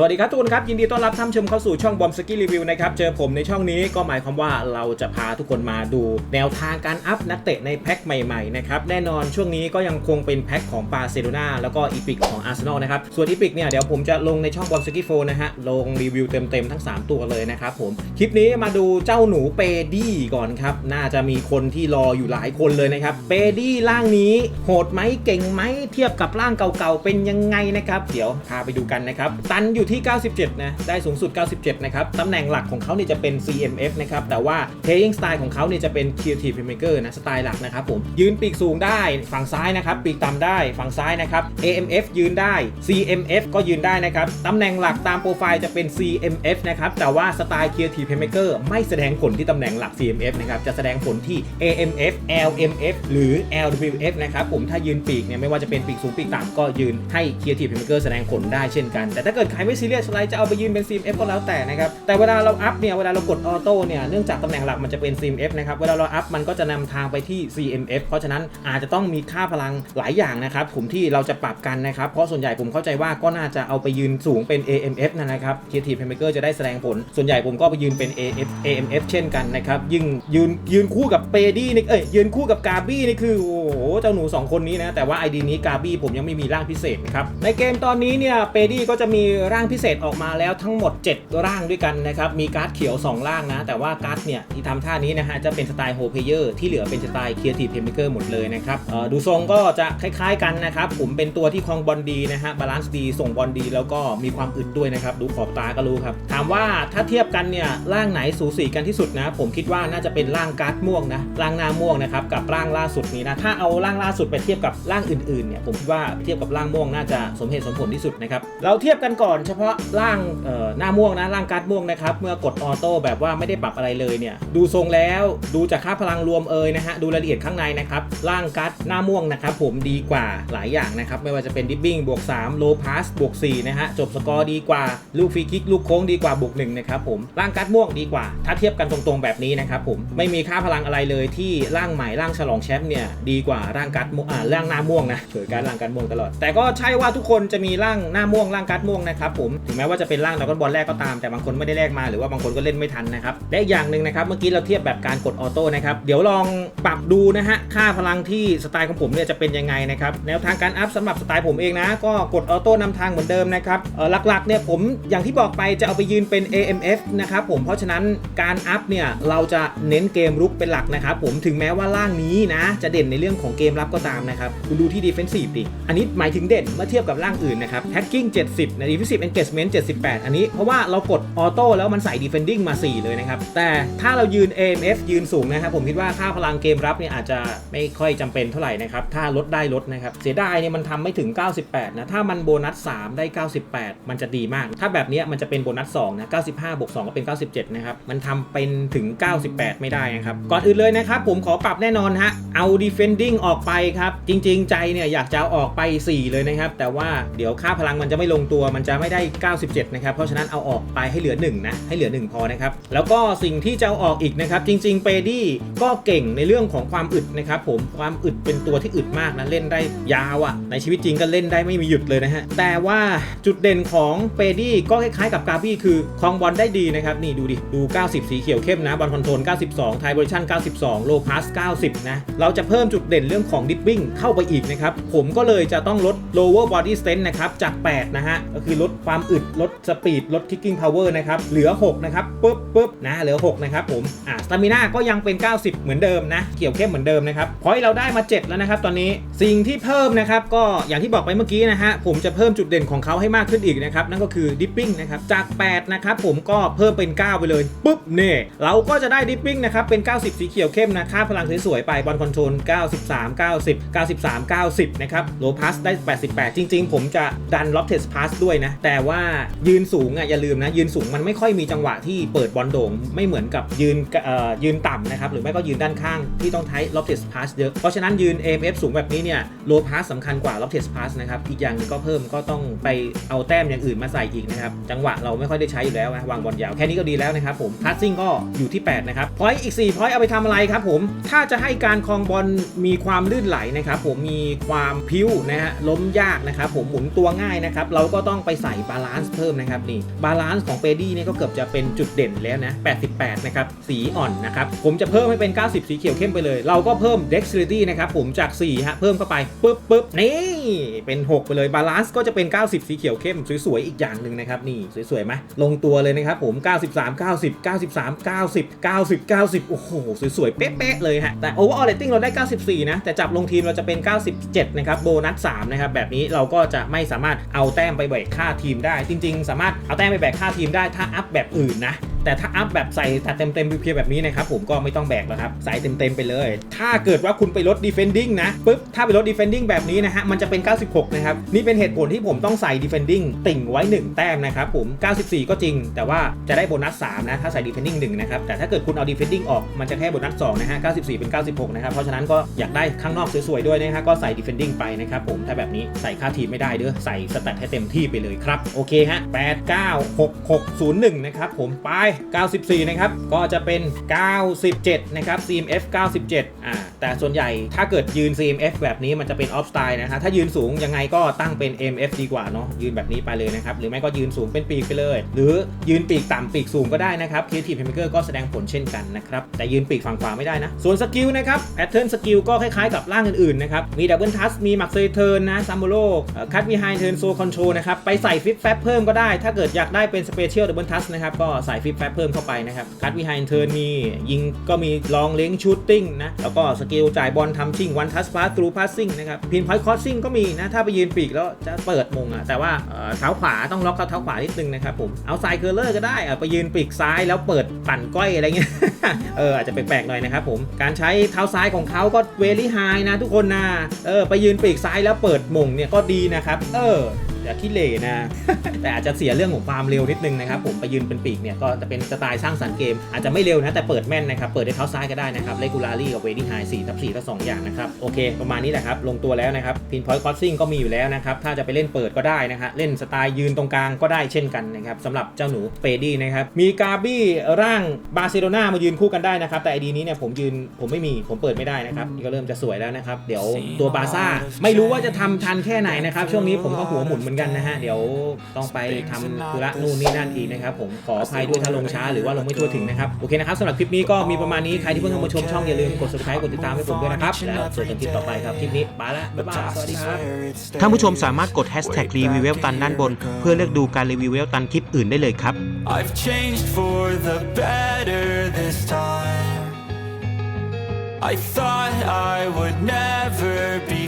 สวัสดีครับทุกคนครับ ยินดีต้อนรับท่านชมเข้าสู่ช่องบอมสกี้รีวิวนะครับ เจอผมในช่องนี้ก็หมายความว่าเราจะพาทุกคนมาดูแนวทางการอัพนักเตะในแพ็คใหม่ๆนะครับ แน่นอนช่วงนี้ก็ยังคงเป็นแพ็คของบาร์เซโลนาแล้วก็อีพิกของอาร์เซนอลนะครับ ส่วนอีพิกเนี่ยเดี๋ยวผมจะลงในช่องบอมสกี้โฟนะฮะ ลงรีวิวเต็มๆทั้ง 3 ตัวเลยนะครับผมคลิปนี้มาดูเจ้าหนูเปดี้ก่อนครับน่าจะมีคนที่รออยู่หลายคนเลยนะครับเปดี้ร่างนี้โหดไหมเก่งไหมเทียบกับร่างเก่าๆเป็นยังไงนะครับเดี๋ยวพาไปดูกันนะครับตันอยู่ที่ 97 นะ ได้สูงสุด 97 นะครับ ตำแหน่งหลักของเขาเนี่ยจะเป็น CMF นะครับ แต่ว่า playing style ของเขาเนี่ยจะเป็น creative playmaker นะ สไตล์หลักนะครับผม ยืนปีกสูงได้ฝั่งซ้ายนะครับ ปีกต่ำได้ฝั่งซ้ายนะครับ AMF ยืนได้ CMF ก็ยืนได้นะครับ ตำแหน่งหลักตามโปรไฟล์จะเป็น CMF นะครับ แต่ว่าสไตล์ creative playmaker ไม่แสดงผลที่ตำแหน่งหลัก CMF นะครับ จะแสดงผลที่ AMF LMF หรือ LWF นะครับผม ถ้ายืนปีกเนี่ยไม่ว่าจะเป็นปีกสูงปีกต่ำก็ยืนให้ creative playmaker แสดงผลได้เช่นกัน แต่ถ้าเกิดใครไม่ซีเรียสอะไรจะเอาไปยืนเป็น CMF ก็แล้วแต่นะครับแต่เวลาเราอัพเนี่ยเวลาเรากดออโต้เนี่ยเนื่องจากตำแหน่งหลักมันจะเป็น CMF นะครับเวลาเราอัพมันก็จะนำทางไปที่ CMF เพราะฉะนั้นอาจจะต้องมีค่าพลังหลายอย่างนะครับผมที่เราจะปรับกันนะครับเพราะส่วนใหญ่ผมเข้าใจว่าก็น่าจะเอาไปยืนสูงเป็น AMF นั่นนะครับ Creative Playmaker จะได้แสดงผล ส่วนใหญ่ผมก็ไปยืนเป็น AF AMF เช่นกันนะครับยิ่งยืนยืนคู่กับเปดี้นี่เอ้ยยืนคู่กับกาบี้นี่คือโอ้โห เจ้าหนูสองคนนี้นะ แต่ว่า ID นี้กาบี้ผมยังไม่มีร่างพิเศษนะครับ ในเกมตอนนี้เนี่ยเปดี้ก็จะมีร่างพิเศษออกมาแล้วทั้งหมด 7 ร่างด้วยกันนะครับ มีการ์ดเขียว 2 ร่างนะ แต่ว่าการ์ดเนี่ยที่ทำท่านี้นะฮะจะเป็นสไตล์โฮเพเยอร์ที่เหลือเป็นสไตล์เคียร์ทีเพมเกอร์หมดเลยนะครับดูทรงก็จะคล้ายๆกันนะครับผมเป็นตัวที่คลองบอลดีนะฮะบาลานซ์ดีส่งบอลดี แล้วก็มีความอึดด้วยนะครับดูขอบตาก็รู้ครับถามว่าถ้าเทียบกันเนี่ยร่างไหนสูสีกันที่สุดนะ ผมคิดว่าน่าจะเป็นร่างการ์ดม่วงนะร่างหน้าม่วงนะครับกับร่างล่าสุดนี้นะถ้าเอาร่างล่าสุดไปเทียบกับร่างอื่นๆเนี่ยผมคิดว่าเทียบกับร่างม่วงน่าจะสมเหตุสมผลที่สุดนะครับเราเทียบกันก่อนเฉพาะร่างหน้าม่วงนะร่างการ์ดม่วงนะครับเมื่อกดออโต้แบบว่าไม่ได้ปรับอะไรเลยเนี่ยดูทรงแล้วดูจากค่าพลังรวมเอยนะฮะดูรายละเอียดข้างในนะครับร่างการ์ดหน้าม่วงนะครับผมดีกว่าหลายอย่างนะครับไม่ว่าจะเป็นดิฟบิ้งบวก3โลพาสบวก4นะฮะจบสกอร์ดีกว่าลูกฟรีคิกลูกโค้งดีกว่าบวก1นะครับผมร่างการ์ดม่วงดีกว่า ถ้าเทียบกันตรงๆแบบนี้นะครับผมไม่มีค่าพลังอะไรเลยที่ร่างใหม่ร่างฉลองแชมป์เนี่ยดีกว่าร่างการ์ดม่วงอ่าร่างหน้าม่วงนะเกิดการร่างการ์ดม่วงตลอด แต่ก็ใช่ว่าทุกคนจะมีร่างหน้าม่วงร่างการ์ดม่วงนะครับผมถึงแม้ว่าจะเป็นร่างดราก้อนบอลแรกก็ตามแต่บางคนไม่ได้แลกมาหรือว่าบางคนก็เล่นไม่ทันนะครับและอย่างหนึ่งนะครับเมื่อกี้เราเทียบแบบการกดออโต้นะครับเดี๋ยวลองปรับดูนะฮะค่าพลังที่สไตล์ของผมเนี่ยจะเป็นยังไงนะครับแนวทางการอัพสำหรับสไตล์ผมเองนะ ก็กดออโต้นำทางเหมือนเดิมนะครับหลักๆเนี่ยผมอย่างที่บอกไปจะเอาไปยืนเป็น AMF นะครับผมเพราะฉะนั้นการอัพเนี่ยเราจะเน้นเกมรุกเป็นหลักนะครับผมถึงแม้ว่าร่างนี้นะจะเด่นในเรื่องของเกมรับก็ตามนะครับดูดูที่ defensive ดิ อันนี้หมายถึงเด่นเมื่อเทียบกับร่างอื่นนะครับ hacking 70 ในะ defensive engagement 78 อันนี้เพราะว่าเรากดออโต้แล้วมันใส่ defending มา 4 เลยนะครับ แต่ถ้าเรายืน AMF ยืนสูงนะครับ ผมคิดว่าค่าพลังเกมรับเนี่ยอาจจะไม่ค่อยจำเป็นเท่าไหร่นะครับ ถ้าลดได้ลดนะครับ เสียดายเนี่ยมันทำไม่ถึง 98 นะ ถ้ามันโบนัส 3 ได้ 98 มันจะดีมาก ถ้าแบบนี้มันจะเป็นโบนัส2นะ95บวก2ก็เป็น 97 นะครับ มันทำเป็นถึง 98 ไม่ได้นะครับ ก่อนอื่นเลยนะครับผมขอปรับแน่นอนฮะเอา defending ออกไปครับ จริง ๆ ใจเนี่ยอยากจะอาออกไป 4 เลยนะครับ แต่ว่าเดี๋ยวค่าพลังมันจะไม่ลงตัวมันจะไม่ได้ 97 นะครับ เพราะฉะนั้นเอาออกไปให้เหลือ 1 นะ ให้เหลือ 1 พอนะครับ แล้วก็สิ่งที่จะเอาออกอีกนะครับ จริง ๆ เปดี้ก็เก่งในเรื่องของความอึดนะครับผมความอึดเป็นตัวที่อึดมากนะเล่นได้ยาวอะ่ะ ในชีวิตจริงก็เล่นได้ไม่มีหยุดเลยนะฮะแต่ว่าจุดเด่นของเปดี้ก็คล้ายๆกับกาบี้คือคลองบอลได้ดีนะครับนี่ดูดิดู 90 สีเขียวเข้มนะบอลคอนโทรล92ไทยบริชั่น92 โลพาส90นะเราจะเพิ่มจุดเด่นเรื่องื่องของดิฟวิ่งเข้าไปอีกนะครับ ผมก็เลยจะต้องลด lower body strength นะครับ จาก 8 นะฮะ ก็คือลดความอึด ลดสปีด ลด kicking power นะครับ เหลือ 6 นะครับปุ๊บปุ๊บนะ เหลือ 6 นะครับผม อ่าสตามิน่าก็ยังเป็น 90 เหมือนเดิมนะ เกี่ยวเข้มเหมือนเดิมนะครับพอยเราได้มา 7 แล้วนะครับ ตอนนี้ สิ่งที่เพิ่มนะครับ ก็อย่างที่บอกไปเมื่อกี้นะฮะ ผมจะเพิ่มจุดเด่นของเขาให้มากขึ้นอีกนะครับ นั่นก็คือดิปปิ้งนะครับ จาก 8 นะครับ ผมก็เพิ่มเป็น 9 ไปเลย ปุ๊บเน่เราก็จะได้ดิปปิ้งนะครับ เป็น 90 สีเขียวเข้มนะ ค่าพลังสวยๆไปบอลคอนโทรล 93 90 93 90 นะครับโลพัสได้ 88 จริง ๆ ผมจะดันล็อบเทสพาสด้วยนะ แต่ว่ายืนสูงอะอย่าลืมนะ ยืนสูงมันไม่ค่อยมีจังหวะที่เปิดบอลโด่งไม่เหมือนกับยืนเอ่อยืนต่ำนะครับ หรือไม่ก็ยืนด้านข้างที่ต้องใช้ล็อบเทสพาสเยอะ เพราะฉะนั้นยืน AMF สูงแบบนี้เนี่ยโลพาสสำคัญกว่าล็อบเทสพาสนะครับ อีกอย่างหนึงก็เพิ่มก็ต้องไปเอาแต้มอย่างอื่นมาใส่อีกนะครับ จังหวะเราไม่ค่อยได้ใช้อยู่แล้วนะวางบอลยาวแค่นี้ก็ดีแล้วนะครับผมพาสซิ่งก็อยู่ที่ 8 นะครับพอยอีก4พอยเอาไปทำอะไรครับผมถ้าจะให้การครองบอลมีความความลื่นไหลนะครับผมมีความพิ้วนะฮะล้มยากนะครับผมหมุนตัวง่ายนะครับเราก็ต้องไปใส่บาลานซ์เพิ่มนะครับนี่บาลานซ์ของเปดี้เนี่ยก็เกือบจะเป็นจุดเด่นแล้วนะ 88 นะครับ สีอ่อนนะครับ ผมจะเพิ่มให้เป็น 90 สีเขียวเข้มไปเลย เราก็เพิ่ม dexterity นะครับผมจาก 4 ฮะ เพิ่มเข้าไปปึ๊บปึ๊บนี่ เป็น 6 ไปเลย บาลานซ์ก็จะเป็น 90 สีเขียวเข้ม สวยๆ อีกอย่างหนึ่งนะครับ นี่สวยๆไหมลงตัวเลยนะครับผม 93 90 93 90 90 90 โอ้โห สวยๆ เป๊ะๆ เลยฮะ แต่ overall rating เราได้ 94 นะแต่จับลงทีมเราจะเป็น 97 นะครับ โบนัส 3 นะครับ แบบนี้เราก็จะไม่สามารถเอาแต้มไปแบกค่าทีมได้ จริง ๆ สามารถเอาแต้มไปแบกค่าทีมได้ถ้าอัพแบบอื่นนะ แต่ถ้าอัพแบบใส่แต่เต็มเต็มเพียแบบนี้นะครับผมก็ไม่ต้องแบกแล้วครับ ใส่เต็มเต็มๆไปเลย ถ้าเกิดว่าคุณไปลด defending นะปุ๊บถ้าไปลด defending แบบนี้นะฮะมันจะเป็น 96 นะครับ นี่เป็นเหตุผลที่ผมต้องใส่ defending ติ่งไว้ 1 แต้มนะครับผม 94 ก็จริง แต่ว่าจะได้โบนัส 3 นะ ถ้าใส่ defending 1 นะครับ แต่ถ้าเกิดคุณเอา defending ออกมันจะแค่โบนัส 2 นะฮะ 94 เป็น 96 นะครับ เพราะฉะนั้นก็อยากได้ข้างนอกสวยๆด้วยนะฮะก็ใส่ defending ไปนะครับผมถ้าแบบนี้ใส่ค่าทีมไม่ได้เด้อใส่สแตทให้เต็มที่ไปเลยครับโอเคฮะ8 9 6 6 0 1นะครับผมไป94 นะครับ ก็จะเป็น 97 นะครับ CMF 97 อ่า แต่ส่วนใหญ่ถ้าเกิดยืน CMF แบบนี้มันจะเป็น off style นะฮะ ถ้ายืนสูงยังไงก็ตั้งเป็น MF ดีกว่าเนาะ ยืนแบบนี้ไปเลยนะครับ หรือไม่ก็ยืนสูงเป็นปีกไปเลย หรือยืนปีกต่ำปีกสูงก็ได้นะครับ Creative Playmaker ก็แสดงผลเช่นกันนะครับ แต่ยืนปีกฝั่งขวาไม่ได้นะ ส่วนสกิลนะครับ Pattern สกิลก็คล้ายๆกับร่างอื่นๆนะครับ มี Double Touch มี Max Return นะ s a m b o l o Cut Behind Turn Soul Control นะครับ ไปใส่ Flip Fab เพิ่มก็ได้ ถ้าเกิดอยากได้เป็น Special Double Touch นะครับ ก็ใส่ Flip Fab เพิ่มเข้าไปนะครับ Cut Behind Turn มียิงก็มี Long Range Shooting นะ แล้วก็สกิลจ่ายบอลทำชิง One Touch Pass Through Passing นะครับ Pin Point Crossing ก็มีนะ ถ้าไปยืนปีกแล้วจะเปิดมงอะแต่ว่าเอ่อเท้าขวาต้องล็อกเท้าขวานิดนึงนะครับผมเอาไซเคอร์เลอร์ก็ได้อะไปยืนปีกซ้ายแล้วเปิดปั่นก้อยอะไรเงี้ยเอออาจจะแปลกๆหน่อยนะครับผมการใช้เท้าซ้ายของเขาก็เวลี่ไฮนะทุกคนนะเออไปยืนปีกซ้ายแล้วเปิดมงเนี่ยก็ดีนะครับเออ อย่าขี้เหร่นะ แต่อาจจะเสียเรื่องของความเร็วนิดนึงนะครับผมไปยืนเป็นปีกเนี่ยก็จะเป็นสไตล์สร้างสรรค์เกม อาจจะไม่เร็วนะแต่เปิดแม่นนะครับเปิดด้วยเท้าซ้ายก็ได้นะครับเลกูลารี่กับเวลี่ไฮสี่ทับสี่ทับสองอย่างนะครับโอเคประมาณนี้แหละครับลงตัวแล้วนะครับพินพอยต์คอสซิ่งก็มีอยู่แล้วนะครับถ้าจะไปเล่นเปิดก็ได้นะฮะเล่นสไตล์ยืนตรงกลางก็ได้เช่นกันนะครับสำหรับเจ้าหนูเปดี้นะครับมีกาบี้ร่างบาร์เซโลนามายืนคู่กันได้นะครับแต่ไอดีนี้เนี่ยผมยืนผมไม่มีผมเปิดไม่ได้นะครับก็เริ่มจะสวยแล้วนะครับเดี๋ยวตัวบาซ่าไม่รู้ว่าจะทำทันแค่ไหนนะครับช่วงนี้ผมก็หัวหมุนเหมือนกันนะฮะ เดี๋ยวต้องไปทำธุระนู่นนี่นั่นอีกนะครับ ผมขออภัยด้วยถ้าลงช้าหรือว่าลงไม่ทั่วถึงนะครับ โอเคนะครับสำหรับคลิปนี้ก็มีประมาณนี้ ใครที่เพิ่งเข้ามาชมช่องอย่าลืมกด subscribe กดติดตามให้ผมด้วยนะครับ แล้วเจอกันคลิปต่อไปครับ คลิปนี้ไปแล้วบ๊ายบายสวัสดีครับ ท่านผู้ชมสามารถกด hashtag รีวิวเวลตันด้านบน เพื่อเลือกดูการรีวิวเวลตันคลิปอื่นได้เลยครับ I've changed for the better this time. I thought I would never be